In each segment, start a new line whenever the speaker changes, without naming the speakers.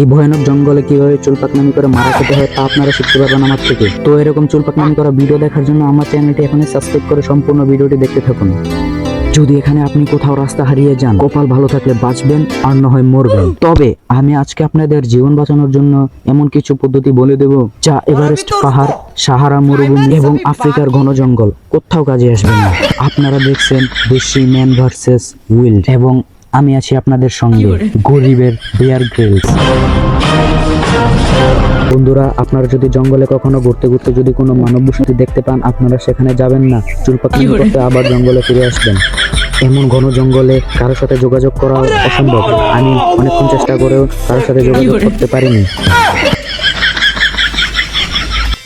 এই ভয়ানক জঙ্গলে কীভাবে চুল পাকনামি করে মারা খেতে হয় তা আপনারা শিখতে পারবেন আমার থেকে। তো এরকম চুল পাকনামি করা ভিডিও দেখার জন্য আমার চ্যানেলটি এখানে সাবস্ক্রাইব করে সম্পূর্ণ ভিডিওটি দেখতে থাকুন। যদি এখানে আপনি কোথাও রাস্তা হারিয়ে যান কপাল ভালো থাকলে বাঁচবেন আর না হয় মরবেন। তবে আমি আজকে আপনাদের জীবন বাঁচানোর জন্য এমন কিছু পদ্ধতি বলে দেব যা এভারেস্ট পাহাড় সাহারা মরুভূমি এবং আফ্রিকার ঘন জঙ্গল। কোথাও কাজে আসবে না। আপনারা দেখছেন দেশি ম্যান ভার্সেস উইল্ড এবং আমি আছি আপনাদের সঙ্গে গরিবের বিয়ার গ্রিলস বন্ধুরা আপনারা যদি জঙ্গলে কখনো ঘুরতে ঘুরতে যদি কোনো মানব বসতি দেখতে পান আপনারা সেখানে যাবেন না। চুল পাকড়ানি করতে আবার জঙ্গলে ফিরে আসবেন। এমন ঘন জঙ্গলে কারোর সাথে যোগাযোগ করা অসম্ভব। আমি অনেকক্ষণ চেষ্টা করেও কারোর সাথে যোগাযোগ করতে পারিনি।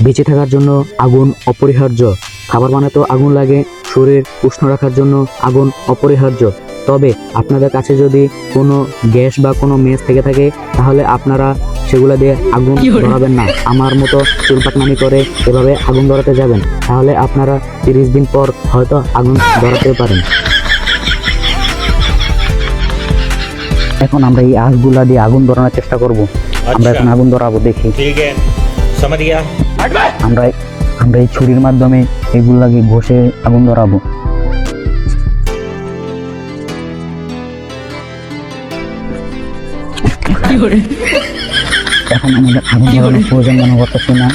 বেঁচে থাকার জন্য আগুন অপরিহার্য। খাবার বানাতেও আগুন লাগে। শরীর উষ্ণ রাখার জন্য আগুন অপরিহার্য। তবে আপনাদের কাছে যদি কোনো গ্যাস বা কোনো মেস থেকে থাকে তাহলে আপনারা সেগুলো দিয়ে আগুন ধরাবেন না। আমার মতো চুলপাটনামি করে এভাবে আগুন ধরাতে যাবেন। তাহলে আপনারা তিরিশ দিন পর হয়তো আগুন ধরাতে পারেন। এখন আমরা এই আঁশগুলা দিয়ে আগুন ধরানোর চেষ্টা করব। আমরা এখন আগুন ধরাবো দেখি। আমরা আমরা এই ছুরির মাধ্যমে এগুলাকে ঘষে আগুন ধরাবো। এখন আমাদের আগুন ধরানোর প্রয়োজন মনে করতেছি না।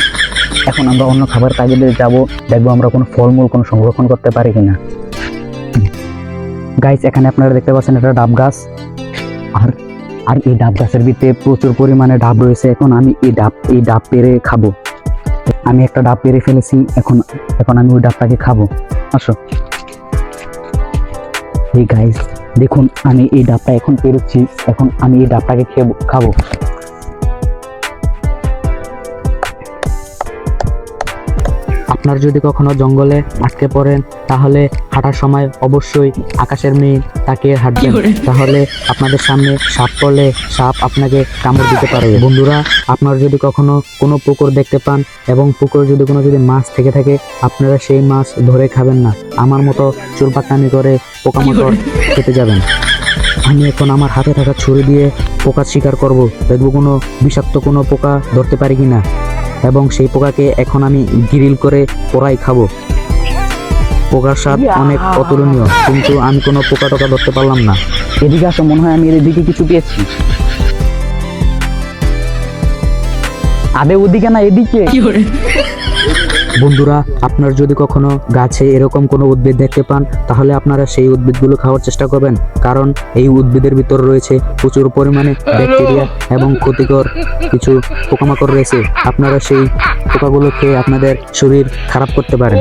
এখন আমরা অন্য খাবার তাগিদে যাব দেখব আমরা কোনো ফলমূল কোনো সংরক্ষণ করতে পারি কিনা। গাইস এখানে আপনারা দেখতে পাচ্ছেন এটা ডাব গাছ। আর আর এই ডাব গাছের ভিতরে প্রচুর পরিমাণে ডাব রয়েছে। এখন আমি এই ডাব এই ডাব পেরে খাব। আমি একটা ডাব পেরে ফেলেছি এখন এখন আমি ওই ডাবটাকে খাব। আসো। এই গাইস দেখুন আমি এই ডাবটা এখন পেরোচ্ছি এখন আমি এই ডাবটাকে খেয়ে খাব। আপনার যদি কখনো জঙ্গলে আটকে পড়েন তাহলে হাঁটার সময় অবশ্যই আকাশের মেয়ে তাকিয়ে হাঁটবেন। তাহলে আপনাদের সামনে সাপ পড়লে সাপ আপনাকে কামড় দিতে পারবে বন্ধুরা আপনারা যদি কখনো কোনো পুকুর দেখতে পান এবং পুকুরে যদি কোনো যদি মাছ থেকে থাকে আপনারা সেই মাছ ধরে খাবেন না। আমার মতো চুল পাকানি করে পোকামাকড় খেতে যাবেন। আমি এখন আমার হাতে থাকা ছুরি দিয়ে পোকা শিকার করব। দেখব কোনো বিষাক্ত কোনো পোকা ধরতে পারি কিনা। এবং সেই পোকাকে এখন আমি গ্রিল করে পোড়াই খাব। পোকার স্বাদ অনেক অতুলনীয় কিন্তু আমি কোনো পোকা টোকা ধরতে পারলাম না। এদিকে আসো মনে হয় আমি এদিকে কিছু পেয়েছি। আবে ওদিকে না এদিকে। বন্ধুরা, আপনার যদি কখনো গাছে এরকম কোনো উদ্ভিদ দেখতে পান, তাহলে আপনারা সেই উদ্ভিদগুলো খাওয়ার চেষ্টা করবেন। কারণ এই উদ্ভিদের ভিতর রয়েছে প্রচুর পরিমাণে ব্যাকটেরিয়া এবং ক্ষতিকর কিছু পোকামাকড় রয়েছে। আপনারা সেই পোকাগুলো খেয়ে আপনাদের শরীর খারাপ করতে পারেন।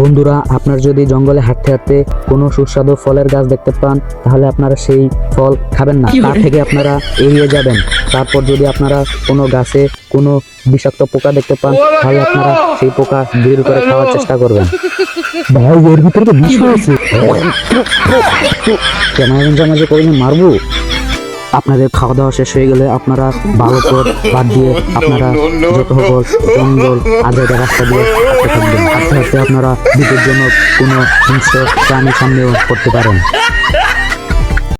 বন্ধুরা আপনার যদি জঙ্গলে হাঁটতে হাঁটতে কোনো সুস্বাদু ফলের গাছ দেখতে পান তাহলে আপনারা সেই ফল খাবেন না। তার থেকে আপনারা এড়িয়ে যাবেন। তারপর যদি আপনারা কোনো গাছে কোনো বিষাক্ত পোকা দেখতে পান তাহলে আপনারা সেই পোকা গ্রিল করে খাওয়ার চেষ্টা করবেন। ভাই এর ভিতরে তো বিষ আছে। ক্যামেরাম্যান জামাজে কোনদিন মারবো? আপনাদের খাওয়া দাওয়া শেষ হয়ে গেলে আপনারা বারো করে বাদ দিয়ে আপনারা যত সকল জঙ্গল আগে রাস্তা দিয়ে আস্তে থাকবেন। আস্তে আস্তে আপনারা বিপজ্জনক কোনো হিংস্র প্রাণীর সামনেও করতে পারেন।